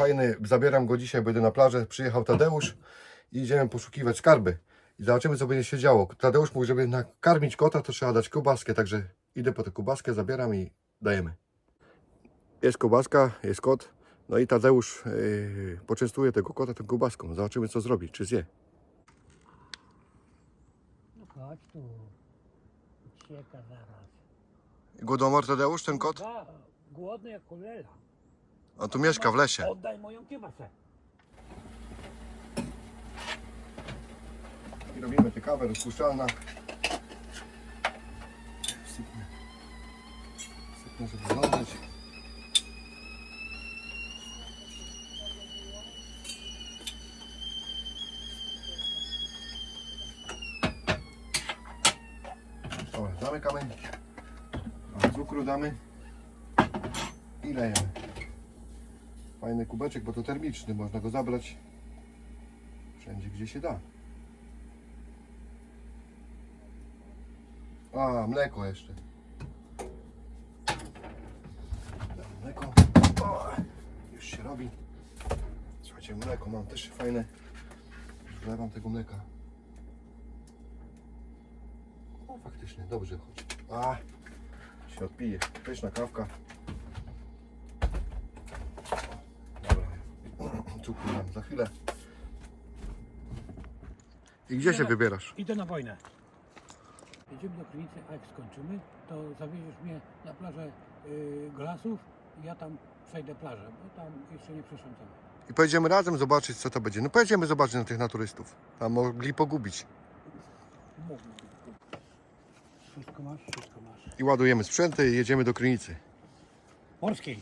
fajny, zabieram go dzisiaj, będę na plażę, przyjechał Tadeusz i idziemy poszukiwać skarby. I zobaczymy, co będzie się działo. Tadeusz mówi, żeby nakarmić kota, to trzeba dać kobaskę, także idę po tę kobaskę, zabieram i dajemy. Jest kobaska, jest kot, no i Tadeusz yy, poczęstuje tego kota tą kobaską. Zobaczymy, co zrobi, czy zje. No chodź tu. Ucieka zaraz. Głodomor Tadeusz, ten kot? Da, głodny jak cholera. On tu mieszka w lesie. Oddaj moją kiełbasę. I robimy tę kawę rozpuszczalna. Sypnę. Sypnę, żeby wyglądać. Dobra, zamykamy. Cukru damy. I lejemy. Fajny kubeczek, bo to termiczny. Można go zabrać wszędzie, gdzie się da. A, mleko jeszcze. Mleko. O, już się robi. Słuchajcie, mleko mam też fajne. Wlewam tego mleka. O, faktycznie, dobrze chodzi. A, się odpije. Pyszna kawka. Dobra. Za chwilę. I gdzie się wybierasz? Idę na wojnę. Jedziemy do klinicy, a jak skończymy, to zawieziesz mnie na plażę y, Glasów i ja tam przejdę plażę, bo tam jeszcze nie przeszłam tam. I pojedziemy razem zobaczyć, co to będzie. No pojedziemy zobaczyć na tych naturystów. Tam mogli pogubić. Wszystko masz? Wszystko masz. I ładujemy sprzęty i jedziemy do Krynicy. Morskiej.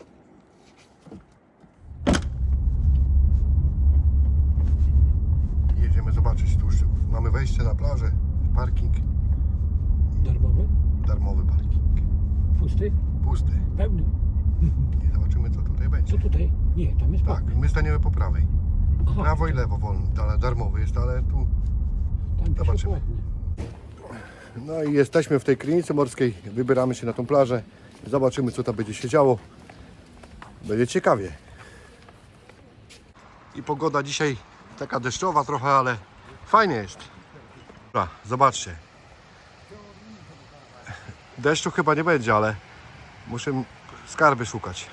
I jedziemy zobaczyć. Tu już mamy wejście na plażę, parking, Darmowy? darmowy parking. Pusty? Pusty. Pełny. I zobaczymy, co tutaj Co będzie. tutaj? Nie, tam jest Tak, my staniemy po prawej. Aha, Prawo i lewo wolno, ale darmowy jest, ale tu... tam zobaczymy. No i jesteśmy w tej Krynicy Morskiej. Wybieramy się na tą plażę. Zobaczymy, co tam będzie się działo. Będzie ciekawie. I pogoda dzisiaj taka deszczowa trochę, ale fajnie jest. Dobra, zobaczcie. Deszczu chyba nie będzie, ale muszę skarby szukać.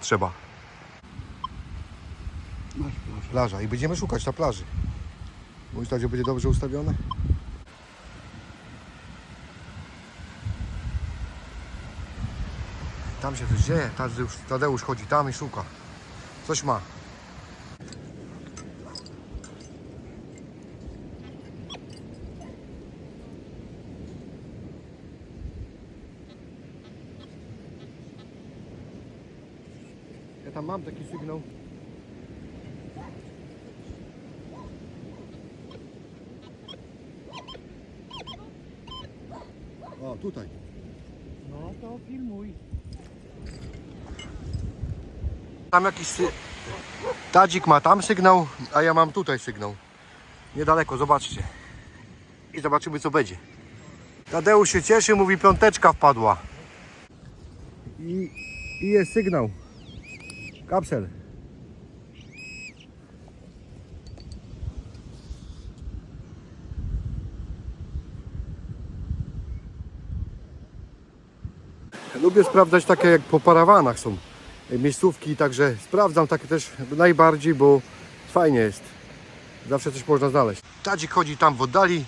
Trzeba. Plaża i będziemy szukać na plaży. Tak, że będzie dobrze ustawione? Tam się coś dzieje. Tadeusz, Tadeusz chodzi tam i szuka. Coś ma. Mam taki sygnał. O, tutaj. No to filmuj. Tam jakiś sy... Tadzik ma tam sygnał, a ja mam tutaj sygnał. Niedaleko, zobaczcie. I zobaczymy co będzie. Tadeusz się cieszy, mówi piąteczka wpadła. I, i jest sygnał. Kapsel. Lubię sprawdzać takie jak po parawanach są miejscówki, także sprawdzam takie też najbardziej, bo fajnie jest. Zawsze coś można znaleźć. Tadzik chodzi tam w oddali,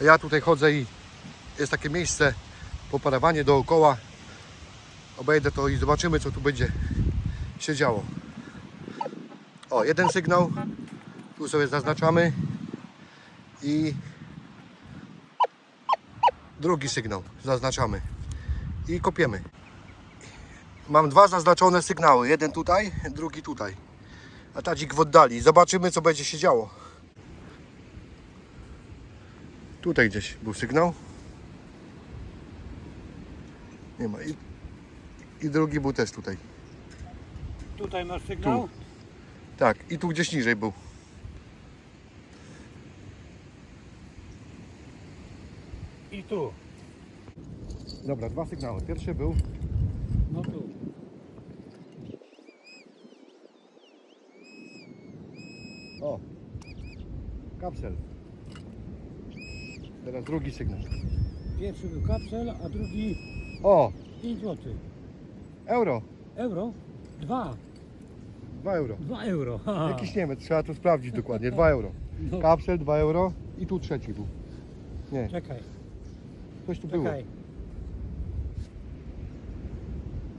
a ja tutaj chodzę i jest takie miejsce po parawanie dookoła. Obejdę to i zobaczymy co tu będzie się działo. O, jeden sygnał. Tu sobie zaznaczamy. I drugi sygnał zaznaczamy. I kopiemy. Mam dwa zaznaczone sygnały. Jeden tutaj, drugi tutaj. A tadzik w oddali. Zobaczymy, co będzie się działo. Tutaj gdzieś był sygnał. Nie ma. I, i drugi był też tutaj. Tutaj masz sygnał? Tu. Tak, i tu gdzieś niżej był. I tu. Dobra, dwa sygnały. Pierwszy był. No tu. O. Kapsel. Teraz drugi sygnał. Pierwszy był kapsel, a drugi. O! 5 zł. Euro. Euro? 2. 2 euro. 2 euro. Ha. Jakiś Niemiec, trzeba to sprawdzić dokładnie. 2 euro. No, Kapsel 2 euro i tu trzeci był. Nie, czekaj, coś tu było. czekaj.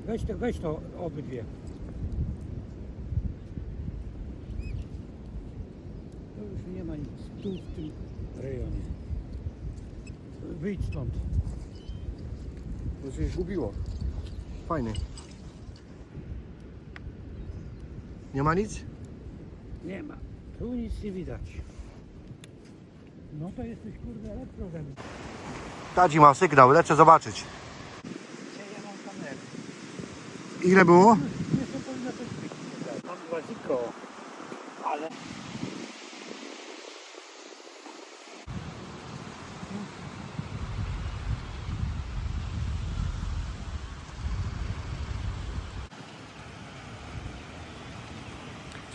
Weź to, weź to obydwie. To już nie ma nic tu w tym rejonie. Wyjdź stąd. To się zgubiło. Fajny. Nie ma nic? Nie ma. Tu nic nie widać. No to jesteś kurde elektro mnie. Tadzi ma sygnał, lecę zobaczyć. Ile było? Jeszcze powinno coś być. Mam gwaziko, ale...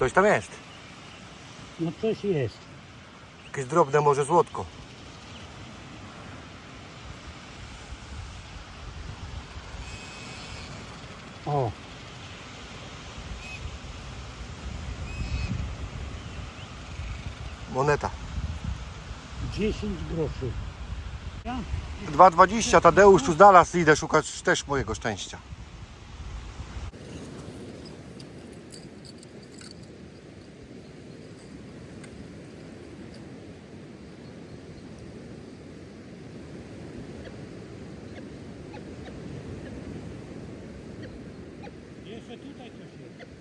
Coś tam jest. No coś jest. Jakieś drobne może złotko. O, Moneta. 10 groszy. Ja? 2,20 Tadeusz tu znalazł, idę szukać też mojego szczęścia.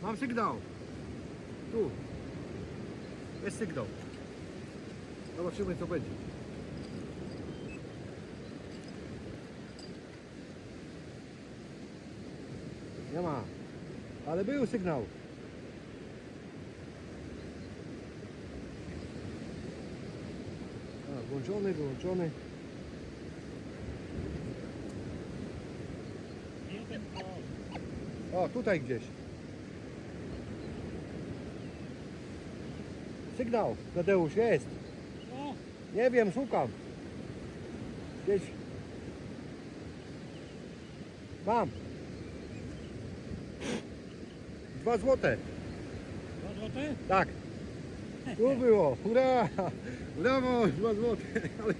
Mam sygnał. Tu. Jest sygnał. Zobaczymy co będzie. Nie ma. Ale był sygnał. A, włączony, wyłączony. O, tutaj gdzieś. Sygnał, Tadeusz, jest. O, Nie wiem, szukam. Gdzieś. Mam. Dwa złote. dwa złote? Tak. Tu było. Hurra! Brawo, dwa złote. Ale,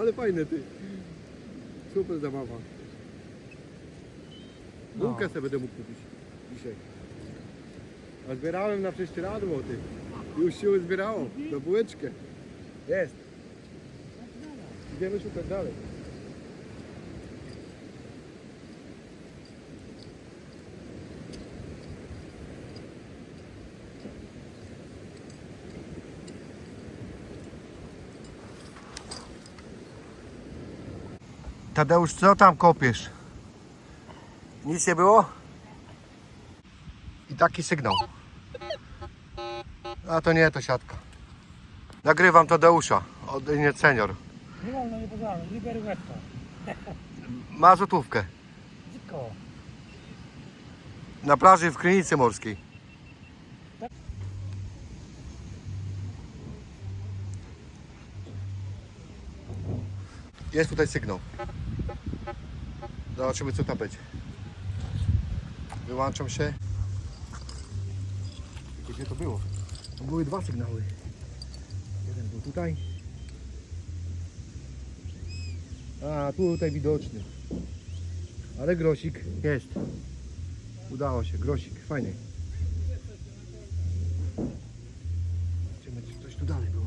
ale fajne ty. Super zabawa. No. Bułkę sobie będę mógł kupić dzisiaj. A zbierałem na prześcieradło ty. Już się zbierało. Na bułeczkę. Jest. Idziemy szukać dalej. Tadeusz, co tam kopiesz? Nic nie było? I taki sygnał. A to nie, to siatka. Nagrywam Tadeusza, od nie senior. Nie wolno, nie pozwolę, nie beruetto. Ma złotówkę. Na plaży w Krynicy Morskiej. Jest tutaj sygnał. Zobaczymy co tam będzie. Wyłączam się. Gdzie to było? Były dwa sygnały. Jeden był tutaj. A, tutaj widoczny. Ale grosik jest. Udało się, grosik, fajny. Zobaczymy, czy coś tu dalej było.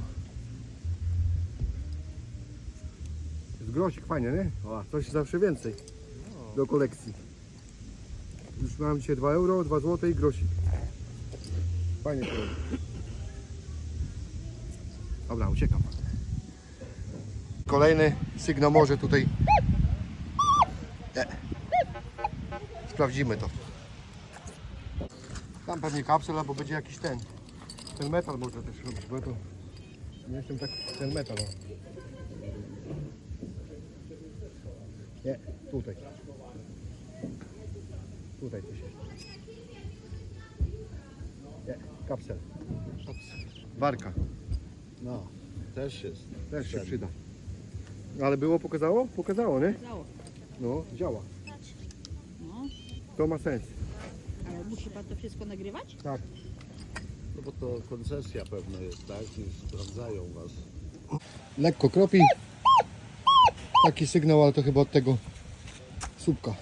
Jest grosik, fajny, nie? O, coś zawsze więcej do kolekcji. Już mam dzisiaj 2 euro, 2 złote i grosik. Fajnie to robi. Dobra, uciekam. Kolejny sygnał może tutaj. Nie. Sprawdzimy to. Tam pewnie kapsel, albo będzie jakiś ten. Ten metal można też robić, bo ja to nie jestem tak ten metal. Nie, tutaj. Tutaj coś jest. Nie, kapsel. Warka. No. Też jest. Też się przyda. Ale było, pokazało? Pokazało, nie? Dało. No, działa. No, To ma sens. ale musi pan to wszystko nagrywać? Tak. No bo to koncesja pewna jest, tak? I sprawdzają was. Lekko kropi. Taki sygnał, ale to chyba od tego słupka.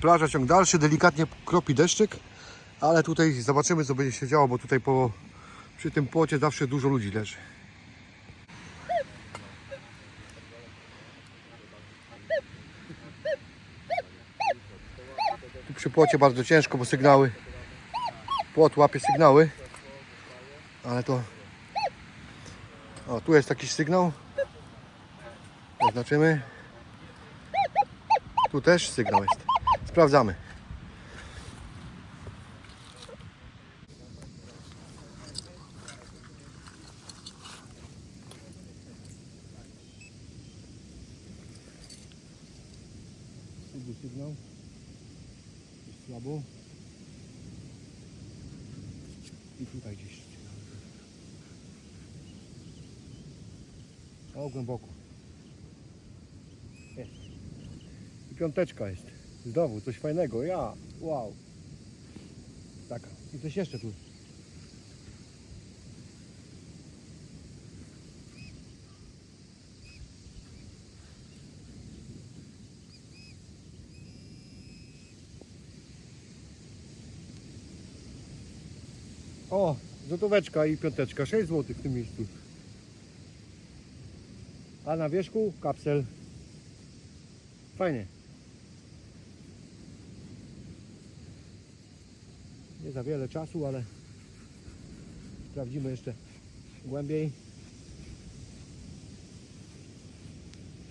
Plaża ciąg dalszy, delikatnie kropi deszczyk, ale tutaj zobaczymy co będzie się działo, bo tutaj po, przy tym płocie zawsze dużo ludzi leży. Tu przy płocie bardzo ciężko, bo sygnały, płot łapie sygnały, ale to o, tu jest taki sygnał. Zaznaczymy. Tu też sygnał jest. Sprawdzamy. Tu był sygnał. Jest słabo. I tutaj gdzieś sygnał. O, głęboko. Jest. I piąteczka jest. Znowu coś fajnego. Ja. Wow. Taka. I coś jeszcze tu. O, złotóweczka i piąteczka. 6 zł w tym miejscu. A na wierzchu kapsel. Fajnie. Za wiele czasu, ale sprawdzimy jeszcze głębiej.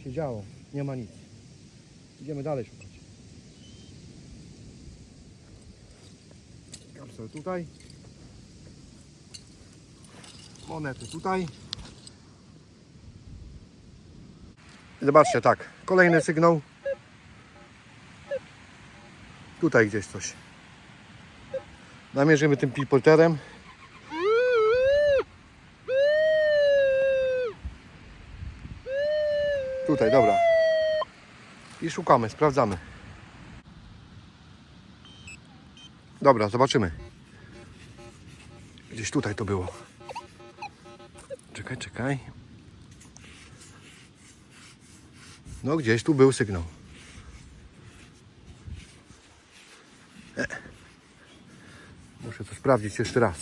Się działo. Nie ma nic. Idziemy dalej szukać. Kapsel tutaj. Monety tutaj. Zobaczcie, tak. Kolejny sygnał. Tutaj gdzieś coś. Namierzymy tym pilpolterem. Tutaj, dobra. I szukamy, sprawdzamy. Dobra, zobaczymy. Gdzieś tutaj to było. Czekaj, czekaj. No gdzieś tu był sygnał. E. Muszę to sprawdzić jeszcze raz.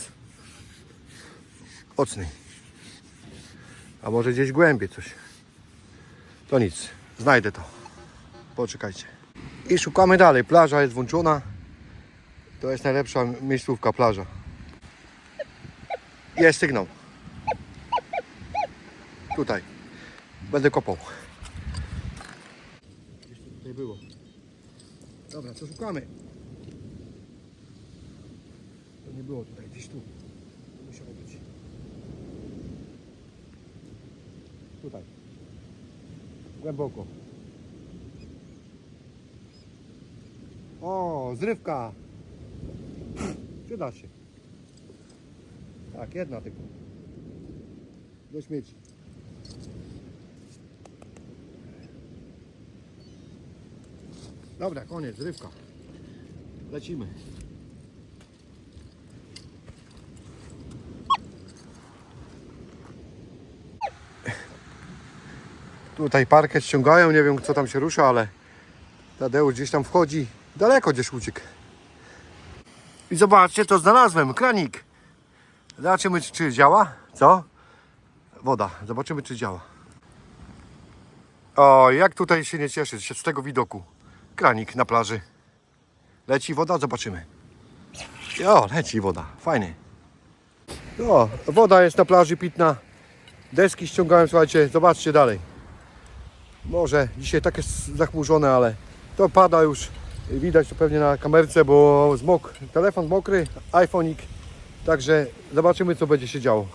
Mocniej. A może gdzieś głębiej coś. To nic. Znajdę to. Poczekajcie. I szukamy dalej. Plaża jest włączona. To jest najlepsza miejscówka plaża. Jest sygnał. Tutaj. Będę kopał. Gdzieś tutaj było. Dobra, co szukamy? To nie było tutaj, gdzieś tu. Tu Musiało być. Tutaj. Głęboko. O, zrywka. Przyda się. Tak, jedna tylko. Do śmieci. Dobra, koniec, zrywka. Lecimy. Tutaj parkę ściągają, nie wiem co tam się rusza, ale Tadeusz gdzieś tam wchodzi. Daleko gdzieś uciekł. I zobaczcie, co znalazłem. Kranik. Zobaczymy, czy, działa. Co? Woda. Zobaczymy, czy działa. O, jak tutaj się nie cieszyć z tego widoku. Kranik na plaży. Leci woda, zobaczymy. O, leci woda. Fajnie. O, woda jest na plaży pitna. Deski ściągałem, słuchajcie, zobaczcie dalej. Może dzisiaj tak jest zachmurzone, ale to pada już. Widać to pewnie na kamerce, bo zmok, telefon mokry, iPhone'ik. Także zobaczymy, co będzie się działo.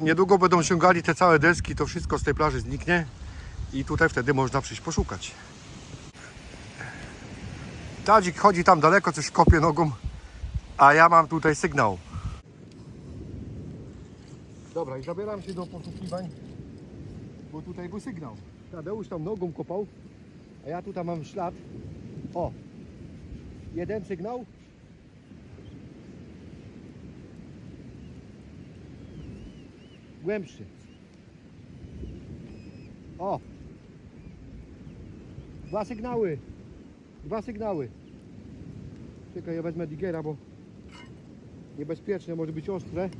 Niedługo będą ściągali te całe deski, to wszystko z tej plaży zniknie i tutaj wtedy można przyjść poszukać. Tadzik chodzi tam daleko, coś kopie nogą, a ja mam tutaj sygnał. Dobra, i zabieram się do poszukiwań, bo tutaj był sygnał. Tadeusz tam nogą kopał, a ja tutaj mam ślad. O, jeden sygnał. Głębszy. O, dwa sygnały. Dwa sygnały. Czekaj, ja wezmę digera, bo niebezpieczne, może być ostre.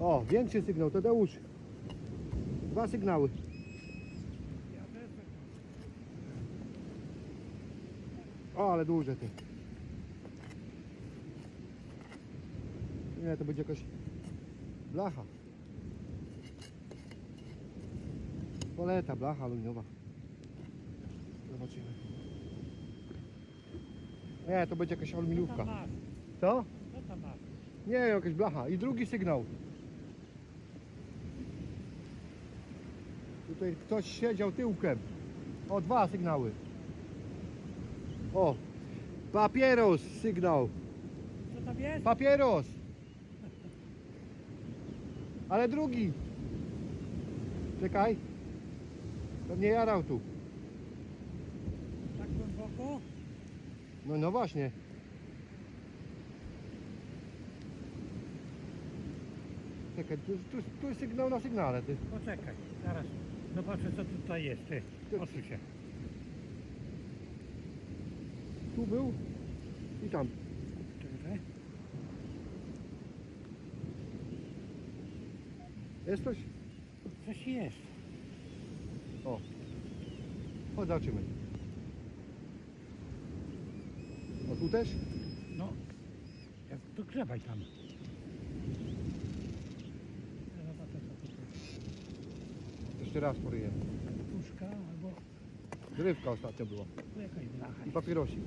O, większy sygnał, Tadeusz. Dwa sygnały. O, ale duże ty. Nie, to będzie jakaś blacha. Poleta, blacha aluminiowa. Zobaczymy. Nie, to będzie jakaś aluminiówka. Co? Co tam masz? Nie, jakaś blacha. I drugi sygnał. Tutaj ktoś siedział tyłkiem. O, dwa sygnały. O, papieros sygnał. Co tam jest? Papieros. Ale drugi. Czekaj. To nie jarał tu. Tak głęboko? No, no właśnie. Czekaj, tu, tu, tu jest sygnał na sygnale. Ty. Poczekaj, zaraz. Zobaczę co tutaj jest. Ty, odsuń się. Tu był i tam. Czekaj. Jest coś? Jest. Chodź, zobaczymy. O, tu też? No. Jak to grzebaj tam. Zobaczę co tutaj. Jeszcze raz poryjemy. Puszka albo Drywka ostatnio była. tu jakaś blacha. I papierosik.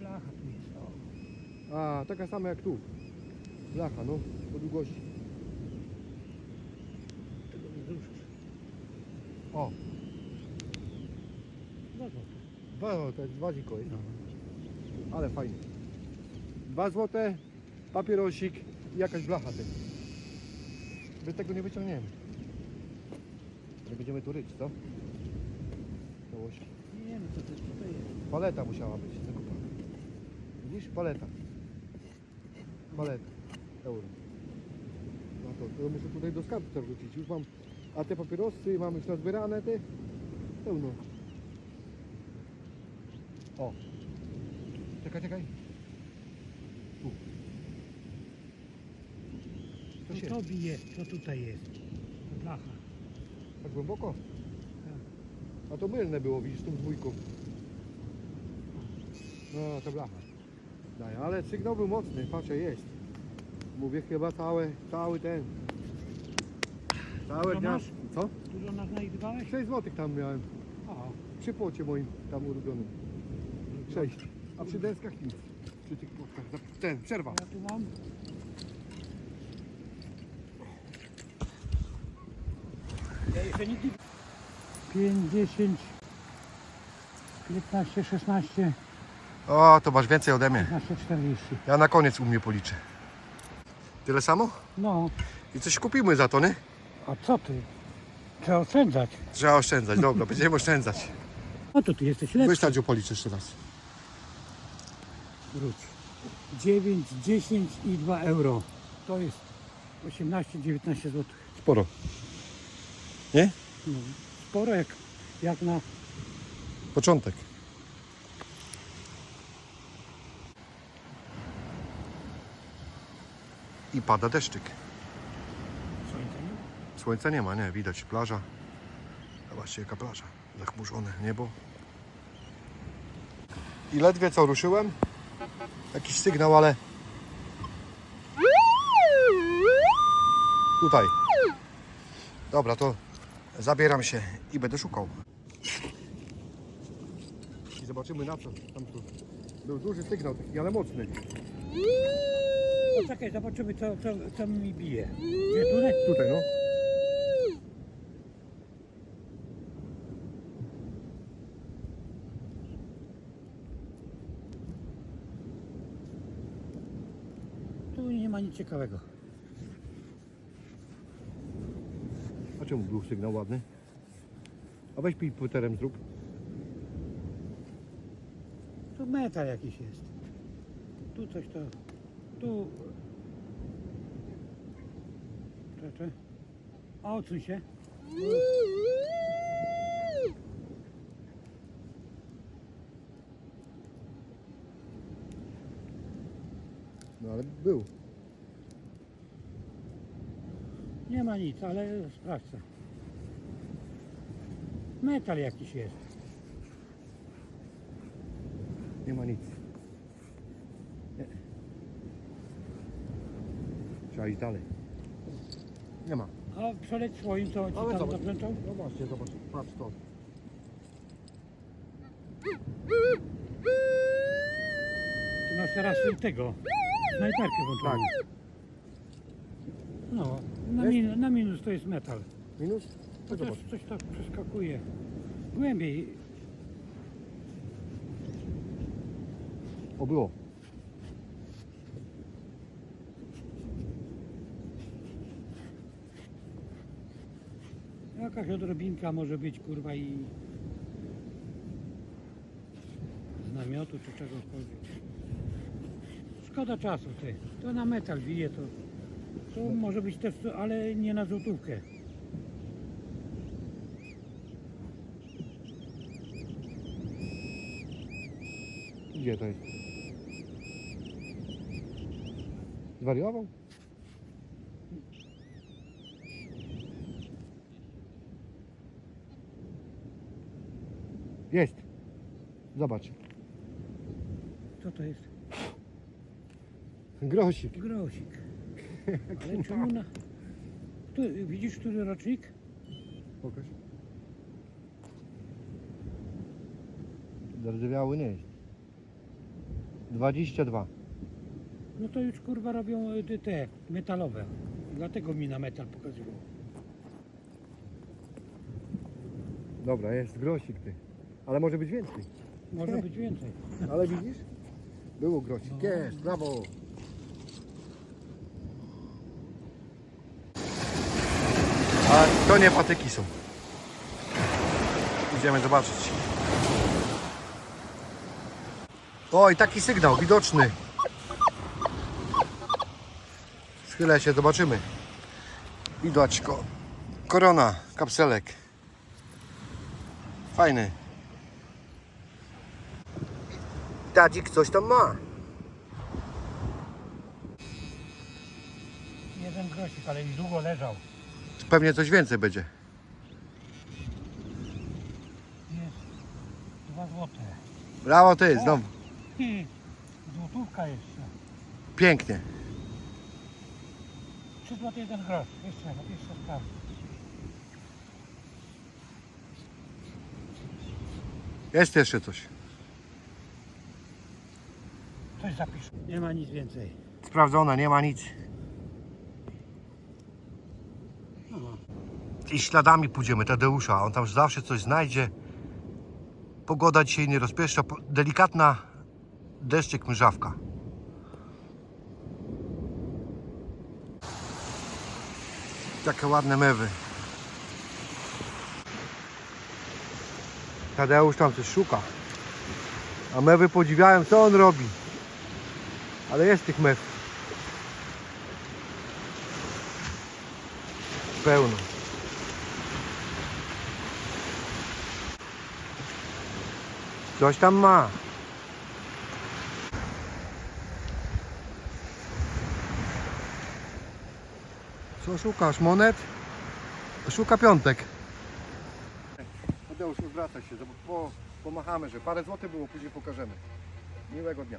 Blacha tu jest. O. A, taka sama jak tu. Blacha, no, po długości. Tego nie ruszysz. O, No złote. dwa złote, dwa ziko jest. No. Ale fajnie. Dwa złote, papierosik i jakaś blacha ty. My tego nie wyciągniemy. Będziemy tu ryć, co? Całości. Nie no co to, co to jest? Paleta musiała być zakopana. Widzisz? Paleta. Paleta. Euro. No to, to muszę tutaj do skarbca wrzucić. Już mam, a te papierosy mam już nazbierane te. Pełno. O. Czekaj, czekaj. Tu. To To jest, co tutaj jest? To blacha. Tak głęboko? A to mylne było, widzisz, z tą dwójką. No, to blacha. Daję, ale sygnał był mocny, patrzę, jest. Mówię chyba cały, cały ten. Całe Dużo dnia. masz? Co? Dużo nas znajdowałeś? 6 złotych tam miałem. O, Przy płocie moim tam ulubionym. 6. A przy deskach nic. Przy tych płotkach. Ten, przerwa. ja tu mam. Ja jeszcze nigdy... 5, 10, 15, 16, O, to masz więcej ode mnie. 15, 40. Ja na koniec u mnie policzę. Tyle samo? No, I coś kupimy za to, nie? a co ty? Trzeba oszczędzać. Trzeba oszczędzać, dobra, będziemy oszczędzać. No to ty jesteś lepszy. Weź Tadziu policz jeszcze raz. Wróć. 9, 10 i 2 euro. To jest 18-19 zł. Sporo. Nie? No, sporo jak, jak na Początek. I pada deszczyk. słońce. nie? Słońca nie ma, nie, widać plaża. Zobaczcie jaka plaża. Zachmurzone niebo. I ledwie co ruszyłem. Jakiś sygnał, ale... Tutaj. Dobra, to zabieram się i będę szukał. I zobaczymy na co. Tam tu był duży sygnał, taki, ale mocny. Poczekaj, zobaczymy co, co, co mi bije. Gdzie tutaj? Tutaj, no. Tu nie ma nic ciekawego. Czemu był sygnał ładny? A weź pipputerem zrób. Tu metal jakiś jest. Tu coś to. Tu. Czekaj. Odsuń się. No ale był. Nie ma nic, ale sprawdź. Metal jakiś jest. Nie ma nic. Nie. Trzeba iść dalej. Nie ma. A przeleć swoim, co ci Ale tam zaplęczał? No właśnie, zobacz. Patrz to. Ty masz teraz tego. Snajperkę włączoną. No, na, min, na minus to jest metal. Minus? To Chociaż zobacz. coś tak przeskakuje. Głębiej. O, było. Jakaś odrobinka może być kurwa i z namiotu czy czegokolwiek. Szkoda czasu ty. To na metal bije to. To może być też, ale nie na złotówkę. Gdzie to jest? Zwariował? Jest. Zobacz. Co to jest? Grosik. Grosik. Ale czemu na... Widzisz, który rocznik? Pokaż. Zardzewiały nie jest. 22. No to już kurwa robią y, te, te metalowe. Dlatego mi na metal pokazywał. Dobra, jest grosik ty. Ale może być więcej. Może być więcej. Ale widzisz? Było grosik. No. Jest, brawo. A to nie patyki są. Idziemy zobaczyć. Oj, taki sygnał widoczny. Schylę się, zobaczymy. Widać ko korona, kapselek. Fajny. Tadzik coś tam ma. Jeden grosik, ale już długo leżał. Pewnie coś więcej będzie. Jest dwa złote. Brawo ty, znowu. Hi, Złotówka jeszcze. Pięknie. Trzy złote jeden grosz. Jeszcze, jeszcze sprawdzę. Jest jeszcze coś. Coś zapisz. Nie ma nic więcej. Sprawdzone, nie ma nic. I śladami pójdziemy Tadeusza. On tam zawsze coś znajdzie. Pogoda dzisiaj nie rozpieszcza. Delikatna deszczyk mrzawka. Takie ładne mewy. Tadeusz tam coś szuka. A mewy podziwiają, co on robi. Ale jest tych mew. Pełno. Coś tam ma. Co szukasz? Monet? Szuka piątek. Tadeusz, wracaj się, po, pomachamy, że parę złotych było, później pokażemy. Miłego dnia.